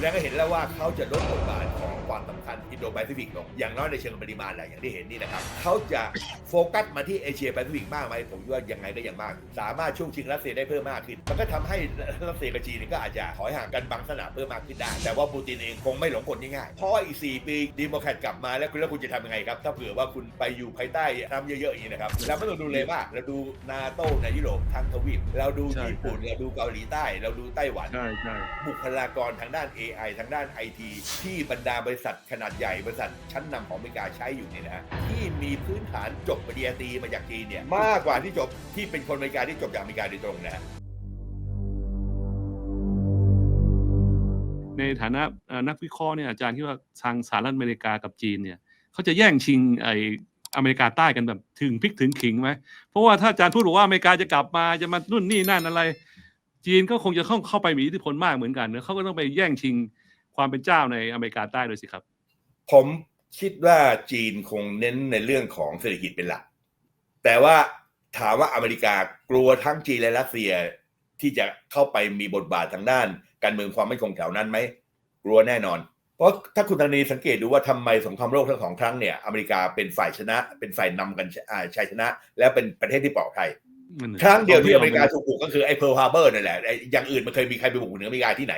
แล้วก็เห็นแล้วว่าเขาจะลดบทบาท ความสำคัญอินโดแปซิฟิกลงอย่างน้อยในเชิงปริมาณแหละอย่างที่เห็นนี่นะครับเขาจะโฟกัสมาที่เอเชียแปซิฟิกมากไหมผมคิดว่ายังไงก็ยังมาก สามารถช่วงชิงรัสเซียได้เพิ่มมากขึ้น มันก็ทำให้รัสเซียกับจีนก็อาจจะถอยห่างกันบางสนามเพิ่มมากขึ้นได้ แต่ว่าปูตินเองคงไม่หลงกลง่ายๆเพราะว่าอีก 4 ปีดีโมแครตกลับมาแล้วคุณแล้วคุณจะทำยังไงครับ ถ้าเผื่อว่าคุณไปอยู่ภายใต้น้ำเยอะๆอย่างนี้นะครับแล้วไม่ต้องดูเลยว่าเราดูนาโต้ในยุโรปทั้งทวีปเราดูใช่ญี่ปุ่นเราดูเกาหลีใต้ เราดูไต้หวันใช่ใช่บุคลากรทางด้าน AI ทางด้าน IT ที่บรรดาบริษัทขนาดใหญ่บริษัทชั้นนำของอเมริกาใช้อยู่เนี่ยนะฮะที่มีพื้นฐานจบปริญญาตรีมาจากจีนเนี่ยมากกว่าที่จบที่เป็นคนอเมริกาที่จบจากอเมริกาโดยตรงนะฮะในฐานะเอ่อนักวิเคราะห์เนี่ยอาจารย์คิดว่าทางสหรัฐอเมริกากับจีนเนี่ยเขาจะแย่งชิงไออเมริกาใต้กันแบบถึงพริกถึงขิงไหมเพราะว่าถ้าอาจารย์พูดบอกว่าอเมริกาจะกลับมาจะมานู่นนี่นั่นอะไร จีนก็คงจะเข้าเข้าไปมีอิทธิพลมากเหมือนกันเนอะเขาก็ต้องไปแย่งชิง ความเป็นเจ้าในอเมริกาใต้ด้วยสิครับ ผมคิดว่าจีนคงเน้นในเรื่องของเศรษฐกิจเป็นหลัก แต่ว่าถามว่าอเมริกากลัวทั้งจีนและรัสเซียที่จะเข้าไปมีบทบาททางด้าน การเมืองความมั่นคงแถวนั้นไหมกลัวแน่นอน เพราะถ้าคุณธนีสังเกตดูว่าทำไมสงครามโลกทั้งสองครั้งเนี่ยอเมริกาเป็นฝ่ายชนะ เป็นฝ่ายนำกันอ่าชัยชนะ และเป็นประเทศที่ปลอดภัยนั่นน่ะครั้งเดียวที่อเมริกาถูกบุกก็คือไอ้เพิร์ลฮาร์เบอร์นั่นแหละไอ้อย่างอื่นมันเคยมีใครไปบุกเหนืออเมริกาที่ไหน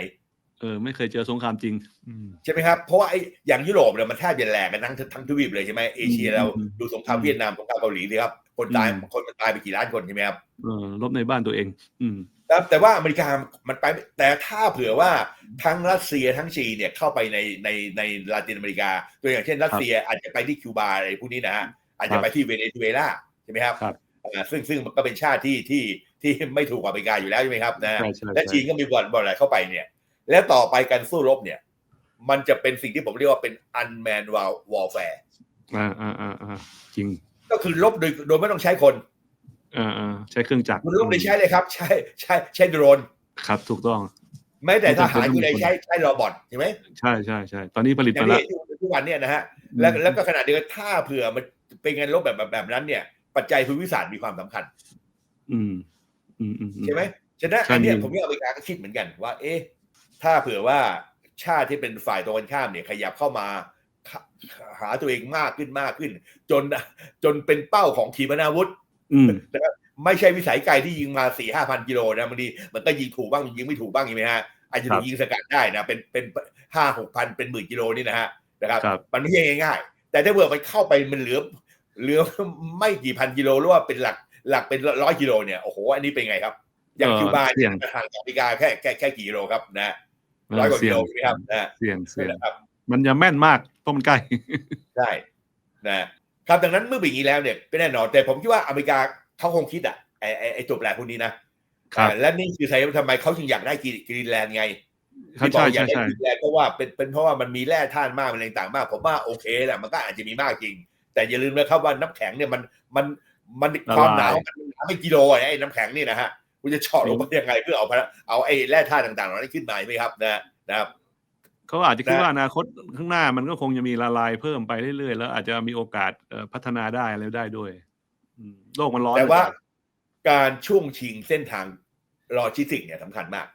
เออไม่เคยเจอสงครามจริงอืมใช่ไหมครับ เพราะว่าไอ้อย่างยุโรปเนี่ยมันแทบจะแหลกกันทั้งทั้งทวีปเลยใช่ไหมเอเชียเราอืมดูสงครามเวียดนามสงครามเกาหลีสิครับคนตายอืมคนมันตายไปกี่ล้านคนใช่ไหมครับเออลบในบ้านตัวเอง อืมแต่แต่ว่าอเมริกามันไปไม่แต่ถ้าเผื่อว่าทั้งรัสเซียทั้งจีนเนี่ยเข้าไปในในในลาตินอเมริกา ตัวอย่างเช่น รัสเซียอาจจะไปที่คิวบาอะไรพวกนี้นะฮะอาจจะไปที่เวเนซุเอลาใช่ไหมครับครับอ่าซึ่งซึ่งมันก็เป็นชาติที่ที่ที่ไม่ถูกกว่าอเมริกาอยู่แล้วใช่ไหมครับนะใช่ใช่และใช่จีนก็มีบอลบอลอะไรเข้าไปเนี่ย แล้วต่อไปการสู้รบเนี่ย มันจะเป็นสิ่งที่ผมเรียกว่าเป็น unmanned war- warfare อ่าอ่าอ่าอ่าจริง ก็คือลบโดยโดยไม่ต้องใช้คนอ่าอ่าใช้เครื่องจักรคุณลบโดยใช้เลยครับ ใช้ใช้ใช้โดรนครับ ถูกต้องแม้แต่ไม่ทจำเป็นหารต้องคุณมีเลยคนใช้ใช้โรบอทใช่ไหมใช่ใช่ใช่ตอนนี้ผลิตอย่างมาที่แล้วเห็นอยู่ทุกวันเนี่ยนะฮะแล้วแล้วก็ขนาดเดียวกันถ้าเผื่อมันเป็นการลบแบบแบบแบบนั้นเนี่ย ปัจจัยภูมิศาสตร์มีความสำคัญ อืม อืมอืมอืใช่ไหมฉะนั้นใช่อันเนี้ยมีผมว่าอเมริกาก็คิดเหมือนกันว่า เอ๊ะ ถ้าเผื่อว่าชาติที่เป็นฝ่ายตรงกันข้ามเนี่ยขยับเข้ามาหาหาตัวเองมากขึ้นมากขึ้น จนจนเป็นเป้าของขีปนาวุธอืมไม่ใช่วิสัยไกลที่ยิงมาสี่ห้าพันกิโลนะบางทีมันก็ยิงถูกบ้างยิงไม่ถูกบ้างใช่ไหมฮะอาจจะครัถูบกยิงสกัดได้นะเป็นเป็นห้าหกพันเป็นหมื่นกิโลนี่นะฮะนะครับครับมันไม่ใช่ง่ายๆแต่ถ้าเผื่อมันเข้าไปมันเหลือเหลือไม่กี่พันกิโลหรือว่าเป็นหลักหลักเป็นร้อยกิโลเนี่ยโอ้โหอันนี้เป็นไงครับ อย่างเออคิวบาเสี่เนี่ยยงห่างจากอเมริกาแค่แค่แค่กี่กิโลครับนะ ร้อยกว่ากิโลใช่ไหมครับนะเสี่ยงเสี่นี่ยงแหละครับมันจะแม่นมากเพราะมันใกล้ใช่นะครับดังนั้นเมื่อเป็นอย่างนี้แล้วเนี่ยก็แน่นอน แต่ผมคิดว่าอเมริกาเขาคงคิดอะไอ้ไอ้ไอ้ตัวแปรพวกนี้นะครับอ่าและนี่คือสาเหตุว่าทำไมเขาจึงอยากได้กรีกรีนแลนด์ไงครับที่บอกใช่อยาใช่กได้ใช่กรีนแลนด์เพราะว่าเป็นเป็นเพราะว่ามันมีแร่ธาตุมากมันอะไรต่างๆมาก ผมว่าโอเคแหละมันก็อาจจะมีมากจริง แต่อย่าลืมนะครับว่าน้ำแข็งเนี่ยมันมันมันความหนาวมันหนาวไม่กิโลอะไอ้น้ำแข็งนี่นะฮะ คุณจะเฉาะลงไปยังไงเพื่อเอาพลังเอาไอ้แร่ธาตุต่างๆเหล่านั้นขึ้นมาใช่ไหมครับนะนะครับเขาอาจจะคิดนะว่าอนาคตข้างหน้ามันก็คงจะมีละลายเพิ่มไปเรื่อยๆ แล้วอาจจะมีโอกาสเอ่อพัฒนาได้อะไรได้ด้วยอืมโลกมันร้อนแต่ว่าเหลือเกินการช่วงชิงเส้นทางโลจิสติกส์เนี่ยสำคัญมาก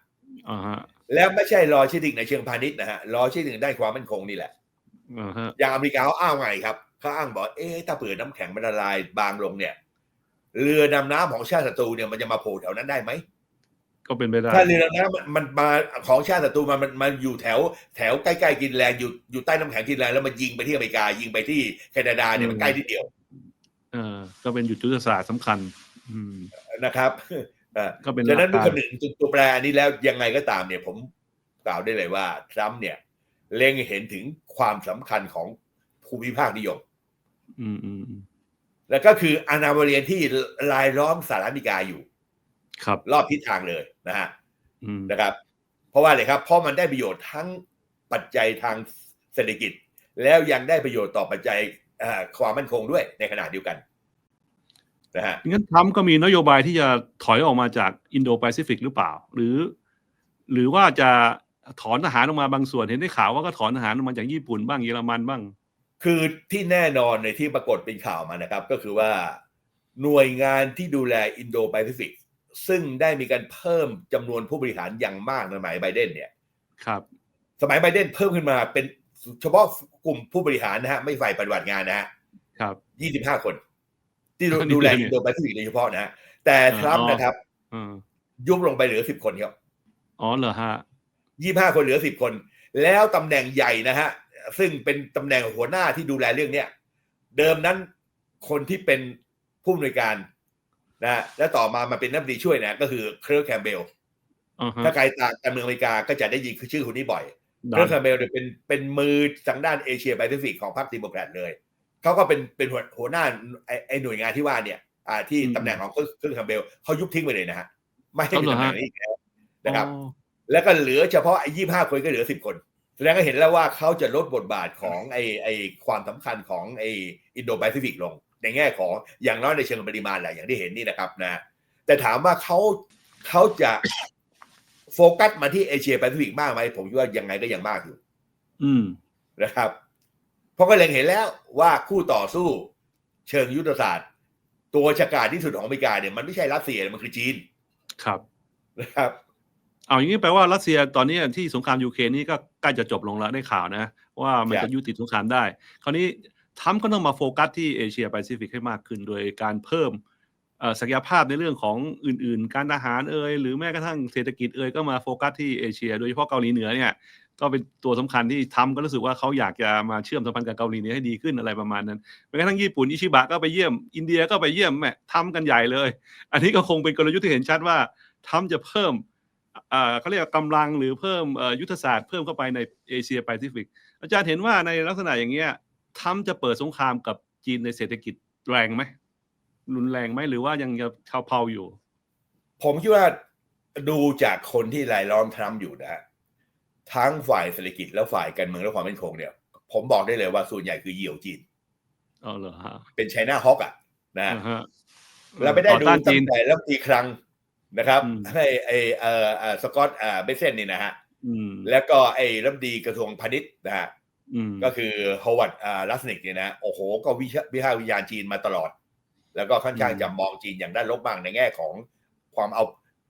อ่าฮะแล้วไม่ใช่โลจิสติกส์ในเชิงพาณิชย์นะฮะโลจิสติกส์ด้านความมั่นคงนี่แหละอ่าฮะอย่างอเมริกาเขาอ้างไงครับเขาอ้างบอกเอ๊ะถ้าเผื่อน้ำแข็งมันละลายบางลงเนี่ย เรือดำน้ำของชาติศัตรูเนี่ยมันจะมาโผล่แถวนั้นได้ไหมก็เป็นไปได้ถ้าเรือดำน้ำมันมันมาของชาติศัตรูมันมันมันอยู่แถวแถวใกล้ๆกินแรงอยู่อยู่ใต้น้ำแข็งกินแรงแล้วมันยิงไปที่อเมริกา ยิงไปที่แคนาดาเนี่ยมันใกล้ที่เดียวเออก็เป็นยุทธศาสตร์สำคัญ อืมนะครับเอ่อก็เป็นฉะนั้นหดูลักคการนหนึ่งตัวแปรอันนี้แล้วยังไงก็ตามเนี่ยผมกล่าวได้เลยว่าทรัมป์เนี่ยเล็งเห็นถึงความสำคัญของภูมิภาคนิยม อืมอืมอืม แล้วก็คืออาณาบริเวณที่รายล้อมสหรัฐอเมริกาอยู่ ครับ รอบทิศทางเลยนะฮะอืมนะครับ เพราะว่าอะไรครับ เพราะมันได้ประโยชน์ทั้งปัจจัยทางเศรษฐกิจ แล้วยังได้ประโยชน์ต่อปัจจัยเอ่อความมั่นคงด้วยในขณะเดียวกันนะฮะงั้นทรัมป์ก็มีนโยบายที่จะถอยออกมาจากอินโดแปซิฟิกหรือเปล่า หรือ หรือว่าจะถอนทหารออกมาบางส่วนเห็นได้ข่าวว่าก็ถอนทหารออกมาจากญี่ปุ่นบ้างเยอรมันบ้าง คือที่แน่นอนในที่ปรากฏเป็นข่าวมานะครับ ก็คือว่าหน่วยงานที่ดูแลอินโดแปซิฟิกซึ่งได้มีการเพิ่มจำนวนผู้บริหารอย่างมากในสมัยไบเดนเนี่ยครับ สมัยไบเดนเพิ่มขึ้นมาเป็นเฉพาะกลุ่มผู้บริหารนะฮะไม่ฝ่ายปฏิบัติงานนะฮะครับยี่สิบห้าคน ที่ดูอันนี้ดูแลเดี๋อิยนวโดแปซิฟิกโดยเฉพาะนะฮะแต่ทรัมป์อ๋อนะครับอืมยุบลงไปเหลือสิบคนครับอ๋อเหรอฮะยี่ห้าคนเหลือสิบคน แล้วตำแหน่งใหญ่นะฮะ ซึ่งเป็นตำแหน่งหัวหน้าที่ดูแลเรื่องเนี้ยเดิมนั้นคนที่เป็นผู้อำนวยการนะฮะและต่อมามาเป็นนักดีช่วยนะก็คือเคอร์แคมเบลอ่าฮะถ้าใครตามการเมืองอเมริกาก็จะได้ยินชื่อคนนี้บ่อยดัเคอร์แคมเบลเนี่ยเป็นเป็นมือทางด้านเอเชียแปซิฟิกของพรรคดิโมแครตเลยเขาก็เป็นเป็นหัวหัวหน้าไอ้ไอ้หน่วยงานที่ว่าเนี่ย อ่าที่ตำแหน่งของเคอร์แคมเบลเขายุบทิ้งไปเลยนะฮะไม่ให้มีตำแหน่งนี้อีกแล้วนะครับอ๋อแล้วก็เหลือเฉพาะไอ้ยี่ห้าคนก็เหลือสิบคน แสดงก็เห็นแล้วว่าเขาจะลดบทบาทของไอ้ไอ้ความสำคัญของไอ้อินโดแปซิฟิกลง ในแง่ของอย่างน้อยในเชิงปริมาณแหละอย่างที่เห็นนี่นะครับนะ แต่ถามว่าเขาเขาจะโฟกัสมาที่เอเชียแปซิฟิกมากไหมผมคิดว่ายังไงก็ยังมากอยู่ อืมนะครับ เพราะก็เล็งเห็นแล้วว่าคู่ต่อสู้เชิงยุทธศาสตร์ ตัวฉกาจที่สุดของอเมริกาเนี่ยมันไม่ใช่รัสเซียมันคือจีนครับนะครับ เอาอย่างนี้แปลว่ารัสเซียตอนนี้ที่สงครามยูเครนนี่ก็ใกล้จะจบลงแล้วได้ข่าวนะ ว่ามันครัจะบยุติสงครามได้ คราวนี้ทรัมป์ก็ต้องมาโฟกัสที่เอเชียแปซิฟิกให้มากขึ้น โดยการเพิ่มเอ่อศักยภาพในเรื่องของอื่นๆ การทหารเอ่ยหรือแม้กระทั่งเศรษฐกิจเอ่ยก็มาโฟกัสที่เอเชีย โดยเฉพาะเกาหลีเหนือเนี่ยก็เป็นตัวสำคัญที่ทำก็รู้สึกว่าเขาอยากจะมาเชื่อมสัมพันธ์กับเกาหลีเหนือให้ดีขึ้นอะไรประมาณนั้นแม้กระทั่งญี่ปุ่นอิชิบะก็ไปเยี่ยม อินเดียก็ไปเยี่ยมแม่ทำกันใหญ่เลย อันนี้ก็คงเป็นกลยุทธ์ที่เห็นชัดว่าทำจะเพิ่มอ่า เขาเรียกว่ากำลังหรือเพิ่มเอ่อยุทธศาสตร์เพิ่มเข้าไปในเอเชียแปซิฟิก อาจารย์เห็นว่าในลักษณะอย่างเงี้ยทำจะเปิดสงครามกับจีนในเศรษฐกิจแรงไหมรุนแรงไหมหรือว่ายังจะเผาๆอยู่ ผมคิดว่าดูจากคนที่รายล้อมทรัมป์อยู่นะฮะทั้งฝ่ายเศรษฐกิจและฝ่ายการเมืองและความมั่นคงเนี่ย ผมบอกได้เลยว่าส่วนใหญ่คือเหยี่ยวจีนอ๋อเหรอฮะเป็นไชน่าฮอกอะนะฮะอ่าฮะเราไม่ได้ต่อดูต้านตั้จีนงแต่รัฐมนตรีคลัง นะครับอืมให้ไอเอ่อเอ่อสกอตอ่าเบเซนนี่นะฮะอืมแล้วก็ไอ้รัฐมนตรีกระทรวงพาณิชย์นะฮะอืมก็คือฮวัดอ่าลัสนิกเนี่ยนะโอ้โห ก็วิชาวิพากษ์วิจารณ์จีนมาตลอด แล้วก็ค่อนข้างจะมองจีนอย่างด้านลบบ้างในแง่ของความเอา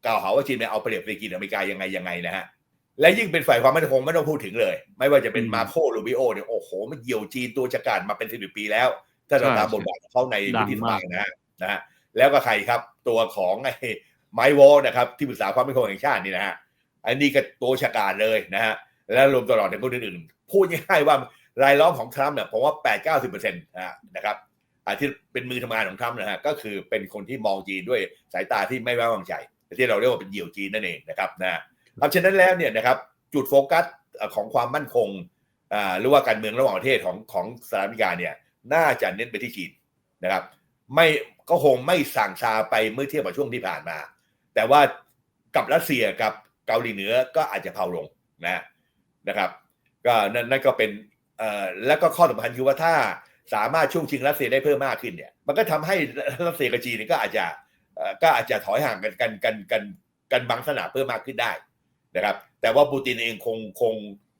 กล่าวหาว่าจีนเนี่ยเอาเปรียบเศรษฐกิจอเมริกายังไงยังไงนะฮะและยิ่งเป็นฝ่ายความมั่นคงไม่ต้องพูดถึงเลย ไม่ว่าจะเป็นมาโคลูบิโอเนี่ยโอ้โห มันเหยี่ยวจีนตัวจักรานมาเป็นสิบปีแล้ว ถ้าเราตามบทบาทของเขาในวุฒิสภานะฮะนะฮะแล้วก็ใครครับตัวของไอ้ ไมวอลนะครับที่ปรึกษาความมั่นคงแห่งชาตินี่นะฮะอันนี้ก็ตัวฉกาจเลยนะฮะแล้วรวมตลอดถึงคนอื่นๆ พูดง่ายๆว่ารายล้อมของทรัมป์เนี่ยผมว่า8 9 0เปอร์เซ็นต์นะครับอาที่เป็นมือทำงานของทรัมป์นะฮะก็คือเป็นคนที่มองจีนด้วยสายตาที่ไม่ไว้วางใจที่เราเรียกว่าเป็นเหยี่ยวจีนนั่นเองนะครับนะครับฉะนั้นแล้วเนี่ยนะครับจุดโฟกัสของความมั่นคงอ่าหรือว่าการเมืองระหว่างประเทศของของสหรัฐอเมริกาเนี่ยน่าจะเน้นไปที่จีนนะครับไม่ก็คงไม่สั่งชาไปเมื่อเทียบกับช่วงที่ผ่านมา แต่ว่ากับรัสเซียกับเกาหลีเหนือก็อาจจะเผาลงนะนะครับ ก็นั่นนั่นก็เป็นเอ่อแล้วก็ข้อสำคัญคือว่าถ้าสามารถช่วงชิงรัสเซียได้เพิ่มมากขึ้นเนี่ย มันก็ทำให้รัสเซียกับจีนเนยก็อาจจะเอ่อก็อาจจะถอยห่างกันกันกันกันกันบางสนามเพิ่มมากขึ้นได้นะครับ แต่ว่าปูตินเองคงคง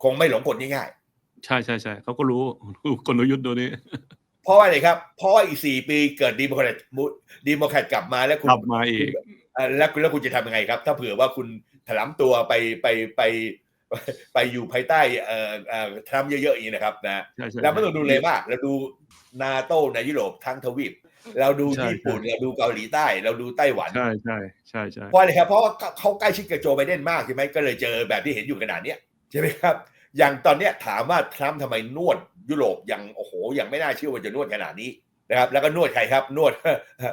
คงไม่หลงกลง่ายใช่ใช่ใช่เขาก็รู้รู้กลยุทธ์ตัวนี้ๆเพราะว่าอะไรครับ เพราะว่าอีกสี่ปีเกิดดีโมแครตดีโมแครตกลับมาแล้วคุณกลับมาอีกเอ่อ แล้วคุณแล้วคุณจะทำยังไงครับ ถ้าเผื่อว่าคุณถลำตัวไปไปไปไปไปอยู่ภายใต้เอ่อเอ่อทรัมป์เยอะๆอย่างนี้นะครับนะใช่ใช่เราไม่ต้องดูเลยมากเราดูนาโต้ในยุโรปทั้งทวีป เราดูใช่ญี่ปุ่นใช่เราดูเกาหลีใต้ เราดูไต้หวัน ใช่ใช่ใช่ใช่เพราะอะไรครับเพราะว่าเขาใกล้ชิดกับโจไบเดนมากใช่ไหมก็เลยเจอแบบที่เห็นอยู่ขนาดเนี้ยใช่ไหมครับ อย่างตอนเนี้ยถามว่าทรัมป์ทำไมนวดยุโรปยังโอ้โหยังไม่น่าเชื่อว่าจะนวดขนาดนี้ นะครับแล้วก็นวดใครครับนวด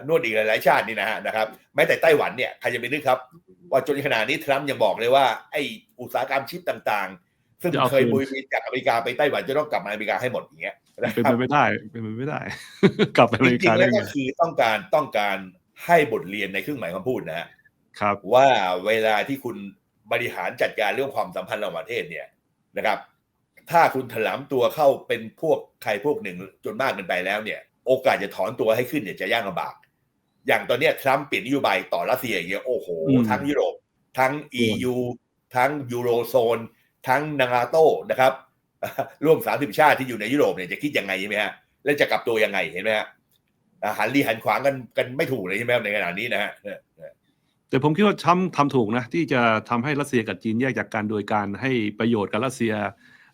นวดอีกหลายๆชาตินี่นะฮะนะครับแม้แต่ไต้หวันเนี่ยใครจะไปนึกครับ ว่าจนขนาดนี้ทรัมป์ยังบอกเลยว่าไอ้อุตสาหกรรมชิปต่างๆ ซึ่งจะเอาเคยคืนบุยบินจากอเมริกาไปไต้หวันจะต้องกลับมาอเมริกาให้หมดอย่างเงี้ยนะเป็นครัไปบไม่ได้เป็นไปไม่ได้ กลับไปอเมจริริกางๆได้แล้วไงก็คือต้องการต้องการให้บทเรียนในเครื่องหมายคำพูดนะฮะครับว่าเวลาที่คุณบริหารจัดการเรื่องความสัมพันธ์ระหว่างประเทศเนี่ยนะครับ ถ้าคุณถลำตัวเข้าเป็นพวกใครพวกหนึ่งจนมากเกินไปแล้วเนี่ย โอกาสจะถอนตัวให้ขึ้นเนี่ยจะยากลำบาก อย่างตอนเนี้ยทรัมป์เปลี่ยนนโยบายต่อรัสเซียอย่างเงี้ยโอ้โหอืมทั้งยุโรป ทั้ง EU ทั้งยูโรโซน ทั้งนาโตนะครับร่วม30ชาติที่อยู่ในยุโรปเนี่ยจะคิดยังไงใช่ไหมฮะแล้วจะกลับตัวยังไงเห็นไหมฮะอ่าหันรีหันขวางกันกันไม่ถูกเลยใช่ไหมครับในขณะนี้นะฮะแต่ผมคิดว่าทำทำถูกนะที่จะทำให้รัสเซียกับจีนแยกจากกันโดยการให้ประโยชน์กับรัสเซีย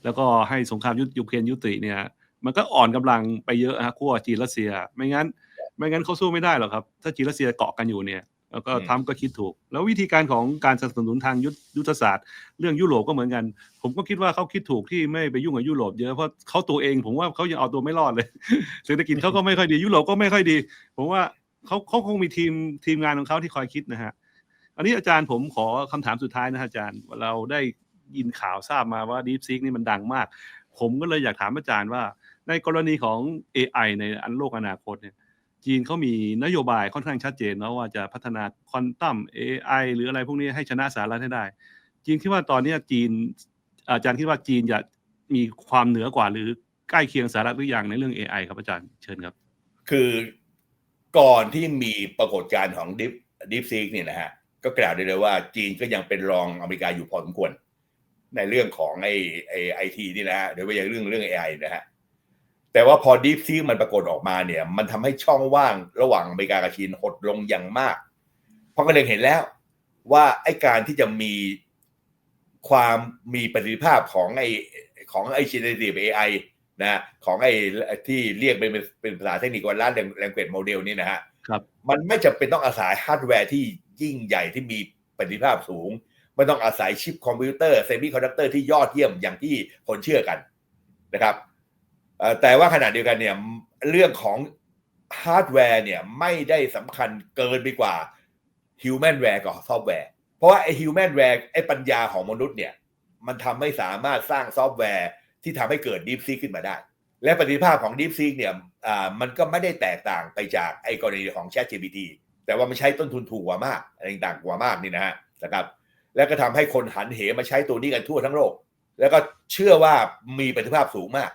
แล้วก็ให้สงครามยุยูเครนยุติเนี่ย มันก็อ่อนกำลังไปเยอะฮะขั้วจีนรัสเซีย ไม่งั้น ไม่งั้นเขาสู้ไม่ได้หรอกครับ ถ้าจีนรัสเซียเกาะกันอยู่เนี่ยแล้วก็อืมทำก็คิดถูก แล้ววิธีการของการสนับสนุนทางยุทธยุทธศาสตร์ เรื่องยุโรปก็เหมือนกัน ผมก็คิดว่าเขาคิดถูกที่ไม่ไปยุ่งกับยุโรปเยอะเพราะเขาตัวเอง ผมว่าเขายังเอาตัวไม่รอดเลยเศรษฐกิจเขาก็ไม่ค่อยดียุโรปก็ไม่ค่อยดี ผมว่าเขาเขาคงมีทีมทีมงานของเขาที่คอยคิดนะฮะอันนี้อาจารย์ผมขอคำถามสุดท้ายนะฮะอาจารย์เราได้ยินข่าวทราบมาว่า Deep Seek นี่มันดังมาก ผมก็เลยอยากถามอาจารย์ว่า ในกรณีของ AI ในอันโลกอนาคตเนี่ยจีนเขามีนโยบายค่อนข้างชัดเจนนะว่าจะพัฒนาควอนตัม AI หรืออะไรพวกนี้ให้ชนะสหรัฐให้ได้ จีนคิดว่าตอนนี้จีน อาจารย์คิดว่าจีนจะมีความเหนือกว่าหรือใกล้เคียงสหรัฐหรือยังในเรื่อง AI ครับอาจารย์เชิญครับ คือก่อนที่มีปรากฏการณ์ของดิฟดิฟซีกเนี่ยนะฮะก็กล่าวได้เลยว่าจีนก็ยังเป็นรองอเมริกาอยู่พอสมควร ในเรื่องของไอไอไอทีนี่นะฮะโดยเฉพาะอย่างเรื่องเรื่อง AI นะฮะ แต่ว่าพอดิฟซีมันปรากฏออกมาเนี่ย มันทำให้ช่องว่างระหว่างอเมริกากับจีนหดลงอย่างมาก เพราะก็เลยเห็นแล้วว่าไอ้การที่จะมีความมีประสิทธิภาพของไอ้ของไอ้ generative AI นะของไอ้ที่เรียกเป็นเป็นภาษาเทคนิคว่าล้านแรงเกจโมเดลนี่นะฮะครับมันไม่จำเป็นต้องอาศัยฮาร์ดแวร์ที่ยิ่งใหญ่ที่มีประสิทธิภาพสูง ไม่ต้องอาศัยชิปคอมพิวเตอร์เซมิคอนดักเตอร์ที่ยอดเยี่ยมอย่างที่คนเชื่อกันนะครับเอ่อ แต่ว่าขณะเดียวกันเนี่ยเรื่องของฮาร์ดแวร์เนี่ยไม่ได้สำคัญเกินไปกว่าฮิวแมนแวร์กับซอฟต์แวร์ เพราะว่าไอ้ฮิวแมนแวร์ไอ้ปัญญาของมนุษย์เนี่ยมันทำให้สามารถสร้างซอฟต์แวร์ที่ทำให้เกิด Deep Seek ขึ้นมาได้ และประสิทธิภาพของ Deep Seek เนี่ยอ่ามันก็ไม่ได้แตกต่างไปจากไอ้กรณีของ ChatGPT แต่ว่ามันใช้ต้นทุนถูกกว่ามากอะไรต่างกว่ามากนี่นะฮะนะครับแล้วก็ทำให้คนหันเหมาใช้ตัวนี้กันทั่วทั้งโลก แล้วก็เชื่อว่ามีประสิทธิภาพสูงมาก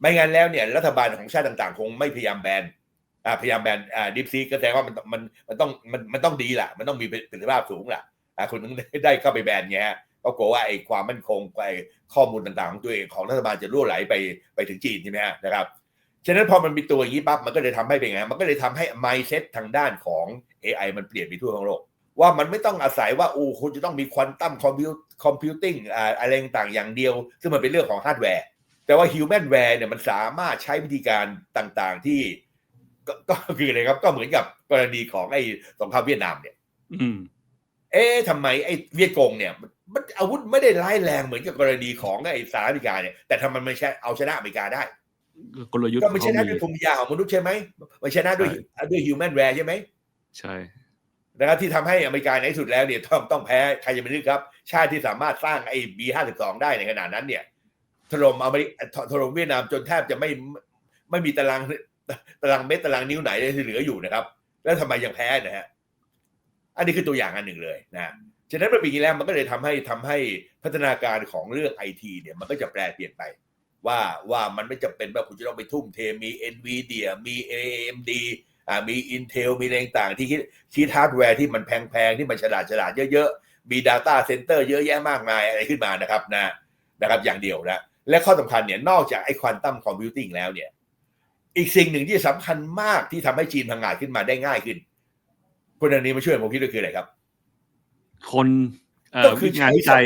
ไม่งั้นแล้วเนี่ยรัฐบาลของชาติต่างๆ คงไม่พยายามแบนอ่าพยายามแบนอ่าดิฟซีก็แสดงว่ามันมันมันต้องมันมันต้องดีแหละมันต้องมีประสิทธิภาพสูงแหละอ่าคุณถึงได้เข้าไปแบนไงฮะก็กลัวว่าไอ้ความมั่นคงไอ้ข้อมูลต่างๆ ของตัวเองของรัฐบาลจะรั่วไหลไปไปถึงจีนใช่ไหมฮะนะครับฉะนั้นพอมันมีตัวอย่างนี้ปั๊บมันก็เลยทำให้เป็นไงมันก็เลยทำให้ mindset ทางด้านของ AI มันเปลี่ยนไปทั่วทั้งโลกว่ามันไม่ต้องอาศัยว่าโอ้คุณจะต้องมีควอนตัมคอมพิวคอมพิวติ้งอะไรต่างๆอย่างเดียว ซึ่งมันเป็นเรื่องของฮาร์ดแวร์ แต่ว่าฮิวแมนแวร์เนี่ยมันสามารถใช้วิธีการต่างๆที่ก็ก็คืออะไรครับ ก็เหมือนกับกรณีของไอ้สงครามเวียดนามเนี่ย อืม เอ๊ะทำไมไอ้เวียดกงเนี่ยมันมันอาวุธไม่ได้ร้ายแรงเหมือนกับกรณีของไอ้สหรัฐอเมริกาเนี่ยแต่ทำไมมันใช้เอาชนะอเมริกาได้กลยุทธ์ก็ไม่ชนะเขาด้วยภูมิปัญญาของมนุษย์ใช่ไหมไม่ชนะด้วยด้วยฮิวแมนแวร์ใช่ไหมใช่นะครับที่ทำให้อเมริกาในที่สุดแล้วเนี่ยต้องต้องแพ้ใครจะไม่รู้ครับ ชาติที่สามารถสร้างไอ้บีห้าสิบสองได้ในขนาดนั้นเนี่ย ถล่มอเมริกถล่มเวียดนามจนแทบจะไม่ไม่มีตารางตารางเม็ดตารางนิ้วไหนเลยที่เหลืออยู่นะครับ แล้วทำไมยังแพ้นะฮะอันนี้คือตัวอย่างอันหนึ่งเลยนะฉะนั้นเป็นอย่างนี้แล้วมันก็เลยทำให้ทำให้พัฒนาการของเรื่องไอทีเนี่ยมันก็จะแปลเปลี่ยนไป ว่าว่ามันไม่จำเป็นว่าคุณจะต้องไปทุ่มเทมี NVIDIA มี AMD อ่ามี Intel มีอะไรต่างๆ ที่คิดคิดฮาร์ดแวร์ที่มันแพงๆ ที่มันฉลาดฉลาดเยอะๆ มี Data Center เยอะแยะมากมายอะไรขึ้นมานะครับนะนะครับอย่างเดียวนะ และข้อสำคัญเนี่ยนอกจากไอ้ควอนตัมคอมพิวติ้งแล้วเนี่ย อีกสิ่งหนึ่งที่สำคัญมากที่ทำให้จีนพังงาดขึ้นมาได้ง่ายขึ้นคนอันนี้มาช่วยผมคิดก็คืออะไรครับ คนเอ่ก็อคืองานใช้วิจัย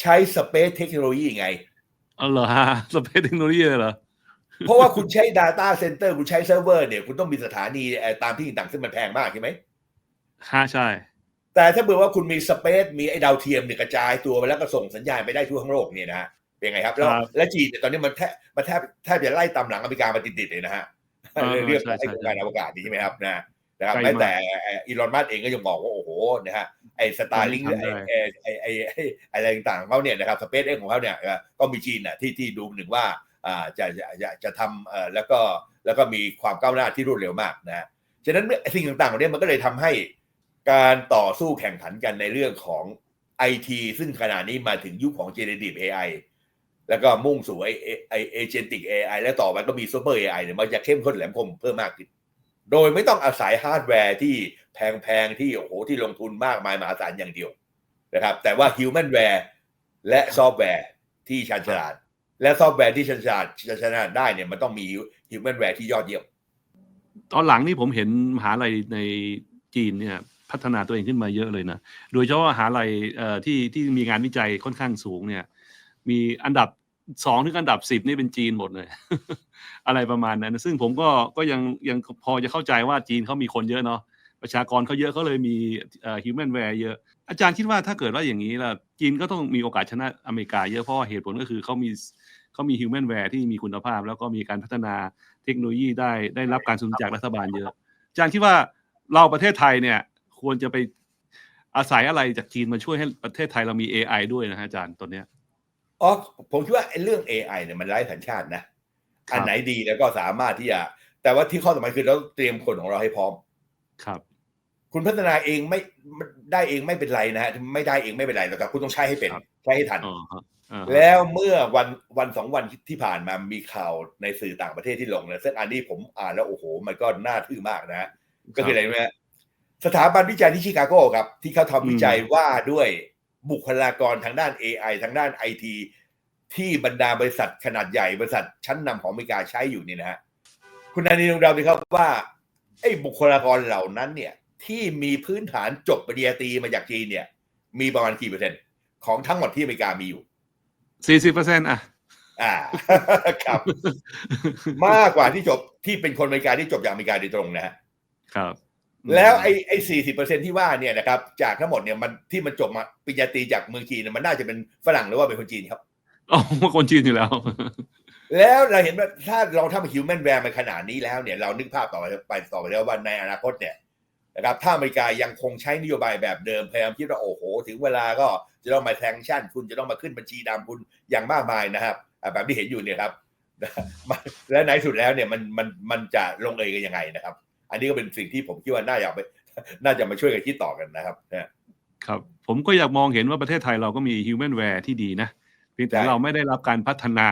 ใช้สเปซเทคโนโลยีไงเออเหรอฮะสเปซเทคโนโลยีเลยเหรอเพราะว่าคุณใช้ Data Center คุณใช้เซิร์ฟเวอร์เนี่ย คุณต้องมีสถานีเอ่อตามที่ต่างๆซึ่งมันแพงมากใช่ไหมฮะใช่ แต่ถ้าเบื่อว่าคุณมีสเปซมีไอ้ดาวเทียมเนี่ยกระจายตัวไปแล้วก็ส่งสัญญาณไปได้ทั่วทั้งโลกเนี่ยนะ ฮะเป็นไงครับ แล้วครับและจีนเนี่ยตอนนี้มันแทบมันแทบแทบจะไล่ตามหลังอเมริกามาติดๆเลยนะฮะเออเรื่องใช่ไอ้ใช่โครงการอวกาศนี่ใช่ไหมครับนะนะครับไกลมากแม้แต่อีลอนมัสเองก็ยังบอกว่าโอ้โหนะฮะไอ้สตาร์ลิงทำได้ไอ้ไอ้ไอ้ไอ้ไอ้อะไรต่างๆของเขาเนี่ยนะครับสเปซเอ็กของเขาเนี่ยเอ่อก็มีจีนน่ะที่ที่ดูหนึ่งว่าอ่าจะจะจะจะทำเอ่อแล้วก็แล้วก็มีความก้าวหน้าที่รวดเร็วมากนะฮะฉะนั้นเนี่ยสิ่งต่างๆเหล่านี้มันก็เลยทำให้การต่อสู้แข่งขันกันในเรื่องของไอทีซึ่งขณะนี้มาถึงยุคของ generative AI แล้วก็มุ่งสู่ไอไอเอเจนติก AI และต่อไปก็มีซูเปอร์ AI เนี่ยมันจะเข้มข้นแหลมคมเพิ่มมากขึ้น โดยไม่ต้องอาศัยฮาร์ดแวร์ที่แพงๆ ที่โอ้โหที่ลงทุนมากมายมหาศาลอย่างเดียวนะครับ แต่ว่าฮิวแมนแวร์และซอฟต์แวร์ที่ชันฉลาด และซอฟต์แวร์ที่ชันฉลาดชันฉลาดได้เนี่ยมันต้องมีฮิวแมนแวร์ที่ยอดเยี่ยมตอนหลังนี่ผมเห็นมหาลัยในจีนเนี่ยพัฒนาตัวเองขึ้นมาเยอะเลยนะ โดยเฉพาะมหาลัยเอ่อที่ที่มีงานวิจัยค่อนข้างสูงเนี่ย มีอันดับสองถึงอันดับสิบนี่เป็นจีนหมดเลย อะไรประมาณนั้น ซึ่งผมก็ก็ยังยังพอจะเข้าใจว่าจีนเขามีคนเยอะเนาะประชากรเขาเยอะเขาเลยมีเอ่อ human w a r e เยอะ อาจารย์คิดว่าถ้าเกิดว่าอย่างนี้ล่ะจีนก็ต้องมีโอกาสชนะอเมริกาเยอะเพราะเหตุผลก็คือเขามีเขามี human w a r e ที่มีคุณภาพ แล้วก็มีการพัฒนาเทคโนโลยีได้ได้รับการสนับสนุนจากรัฐบาลเยอะอาจารย์คิดว่าเราประเทศไทยเนี่ยควรจะไปอาศัยอะไรจากจีนมาช่วยให้ประเทศไทยเรามี AI ด้วยนะฮะอาจารย์ตอนเนี้ย อ๋อผมคิดว่าไอ้เรื่อง AI เนี่ยมันไร้สัญชาตินะครับอันไหนดีแล้วก็สามารถที่จะ แต่ว่าที่ข้อสำคัญคือเราเตรียมคนของเราให้พร้อม ครับ คุณพัฒนาเองไม่ได้เองไม่เป็นไรนะฮะไม่ได้เองไม่เป็นไรแต่ครับคุณต้องใช้ให้เป็นครับใช้ให้ทันอ๋อฮะอ่าฮะแล้วเมื่อวันวันสองวันที่ผ่านมามีข่าวในสื่อต่างประเทศที่ลงนะซึ่งอันนี้ผมอ่านแล้วโอ้โห มันก็น่าทึ่งมากนะฮะก็คืออะไรรู้ไหมฮะสถาบันวิจัยที่ชิคาโกครับ ที่เขาทำวิจัยว่าด้วย บุคลากรทางด้าน AI ทางด้านไอทีที่บรรดาบริษัทขนาดใหญ่บริษัทชั้นนำของอเมริกาใช้อยู่เนี่ยนะฮะคุณนานีลองเดาดูครับว่าไอ้บุคลากรเหล่านั้นเนี่ยที่มีพื้นฐานจบปริญญาตรีมาจากจีนเนี่ย มีประมาณกี่เปอร์เซ็นต์ของทั้งหมดที่อเมริกามีอยู่สี่สิบเปอร์เซ็นต์อะอ่าครับ มากกว่าที่จบที่เป็นคนอเมริกาที่จบจากอเมริกาโดยตรงนะฮะครับ แล้วไอ้ไอ้สี่สิบเปอร์เซ็นที่ว่าเนี่ยนะครับจากทั้งหมดเนี่ยมันที่มันจบมาปริญญาตรีจากเมืองจีนเนี่ยมันน่าจะเป็นฝรั่งหรือว่าเป็นคนจีนครับ อ๋อคนจีนอยู่แล้ว แล้วเราเห็นว่าถ้าเราทำฮิวแมนแวร์มาขนาดนี้แล้วเนี่ยเรานึกภาพต่อไปไปต่อไปแล้วว่าในอนาคตเนี่ยนะครับถ้าอเมริกายังคงใช้นโยบายแบบเดิมพยายามคิดว่าโอ้โห ถึงเวลาก็จะต้องมาแซงชั่น คุณจะต้องมาขึ้นบัญชีดำคุณอย่างมากมายนะครับอ่าแบบที่เห็นอยู่เนี่ยครับมันและในสุดแล้วเนี่ยมันมันมันจะลงเอยกันยังไงนะครับ อันนี้ก็เป็นสิ่งที่ผมคิดว่าน่าจะเอาไปน่าจะมาช่วยกันคิดต่อกันนะครับครับ ผมก็อยากมองเห็นว่าประเทศไทยเราก็มี human w a r e ที่ดีนะเพียงแต่เราไม่ได้รับการพัฒนา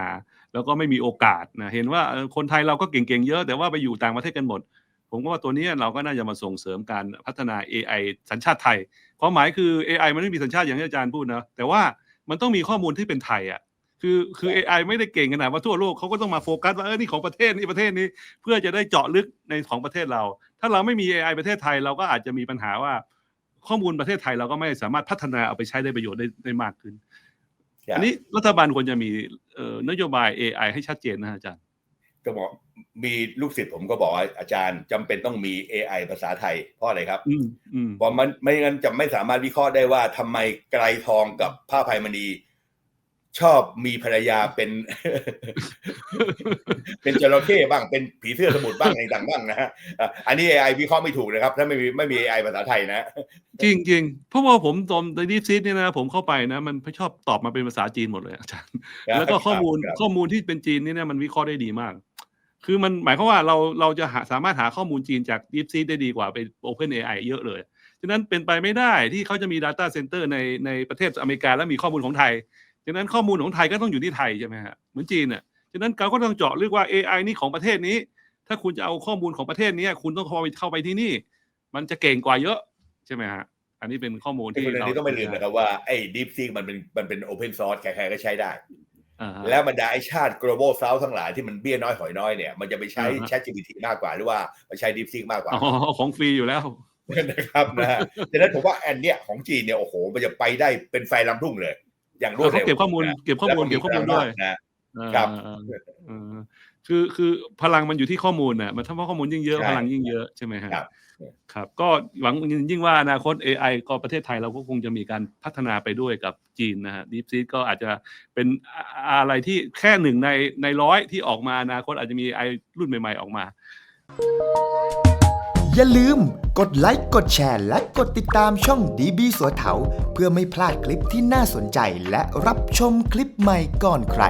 แล้วก็ไม่มีโอกาสนะเห็นว่าคนไทยเราก็เก่งๆเยอะ แต่ว่าไปอยู่ต่างประเทศกันหมด ผมก็ว่าตัวนี้เราก็น่าจะมาส่งเสริมการพัฒนา AI สัญชาติไทยความหมายคือ AI มันไม่มีสัญชาติอย่างที่อาจารย์พูดนะแต่ว่ามันต้องมีข้อมูลที่เป็นไทยอะ คือคือ AI ไม่ได้เก่งขนาดว่าทั่วโลกเขาก็ต้องมาโฟกัสว่าเออนี่ของประเทศนี่ประเทศนี้ เพื่อจะได้เจาะลึกในของประเทศเรา ถ้าเราไม่มี AI ประเทศไทยเราก็อาจจะมีปัญหาว่า ข้อมูลประเทศไทยเราก็ไม่สามารถพัฒนาเอาไปใช้ได้ประโยชน์ได้ได้มากขึ้น อันนี้รัฐบาลควรจะมีเอ่อนโยบาย AI ให้ชัดเจนนะฮะอาจารย์ ก็บอกมีลูกศิษย์ผมก็บอกว่าอาจารย์จำเป็นต้องมี AI ภาษาไทยเพราะอะไรครับอืมอืมเพราะมันไม่งั้นจะไม่สามารถวิเคราะห์ได้ว่าทำไมไกรทองกับผ้าภัยมณี ชอบมีภรรยาเป็น เป็นจระเข้บ้างเป็นผีเสื้อสมุทรบ้างอะไรต่างบ้างนะฮะอะอันนี้ AI วิเคราะห์ไม่ถูกนะครับ ถ้าไม่มีไม่มี AI ภาษาไทยนะ จริงจริงๆเพราะว่าผมตอนในดีซีเนี่ยนะผมเข้าไปนะ มันชอบตอบมาเป็นภาษาจีนหมดเลยอาจารย์แล้วก็ข้อมูลครับข้อมูลที่เป็นจีนนี่เนี่ยมันวิเคราะห์ได้ดีมาก คือมันหมายความว่าเราเราจะหาสามารถหาข้อมูลจีนจาก Deep Seek ได้ดีกว่าไป Open AI เยอะเลยฉะนั้นเป็นไปไม่ได้ที่เขาจะมี Data Center ในในประเทศอเมริกาแล้วมีข้อมูลของไทย ฉะนั้นข้อมูลของไทยก็ต้องอยู่ที่ไทยใช่ไหมฮะเหมือนจีนน่ะฉะนั้นเราก็ต้องเจาะลึกว่า AI นี่ของประเทศนี้ ถ้าคุณจะเอาข้อมูลของประเทศนี้คุณต้องเข้าไปเข้าไปที่นี่ มันจะเก่งกว่าเยอะใช่ไหมฮะอันนี้เป็นข้อมูลที่ที่คนนี้ต้องไม่ลืมนะครับว่าไอ้ DeepSeek มันเป็นมันเป็น Open Source ใครๆก็ใช้ได้อ่าฮะแล้วบรรดาไอชาติ global south ทั้งหลายที่มันเบี้ยน้อยหอยน้อยเนี่ยมันจะไปใช้อ่าฮะ ChatGPT มากกว่าหรือว่าไปใช้ DeepSeek มากกว่าอ๋อของฟรีอยู่แล้วนะครับนะฮะฉะนั้นผมว่าอันเนี้ยของจีนเนี่ยโอ้โหมันจะไปได้เป็นไฟลำทุ่งเลย อย่างรวดเขาเร็วเก็บข้อมูลนะเก็บข้อมูลแวเก็บข้อมูลด้วยนะครับคือคือพลังมันอยู่ที่ข้อมูลน่ะมันถ้าว่าข้อมูลยิ่งเยอะใช่พลังยิ่งเยอะใช่ไหมฮะครับครับ ก็หวังยิ่งว่าอนาคต AI ก็ประเทศไทยเราก็คงจะมีการพัฒนาไปด้วยกับจีนนะฮะ DeepSeek ก็อาจจะเป็นอะอะไรที่แค่หนึ่งในในร้อยที่ออกมาอนาคตอาจจะมี AI รุ่นใหม่ ๆ ออกมา อย่าลืมกดไลค์กดแชร์และกดติดตามช่องดีบีสัวเถาเพื่อไม่พลาดคลิปที่น่าสนใจและรับชมคลิปใหม่ก่อนใคร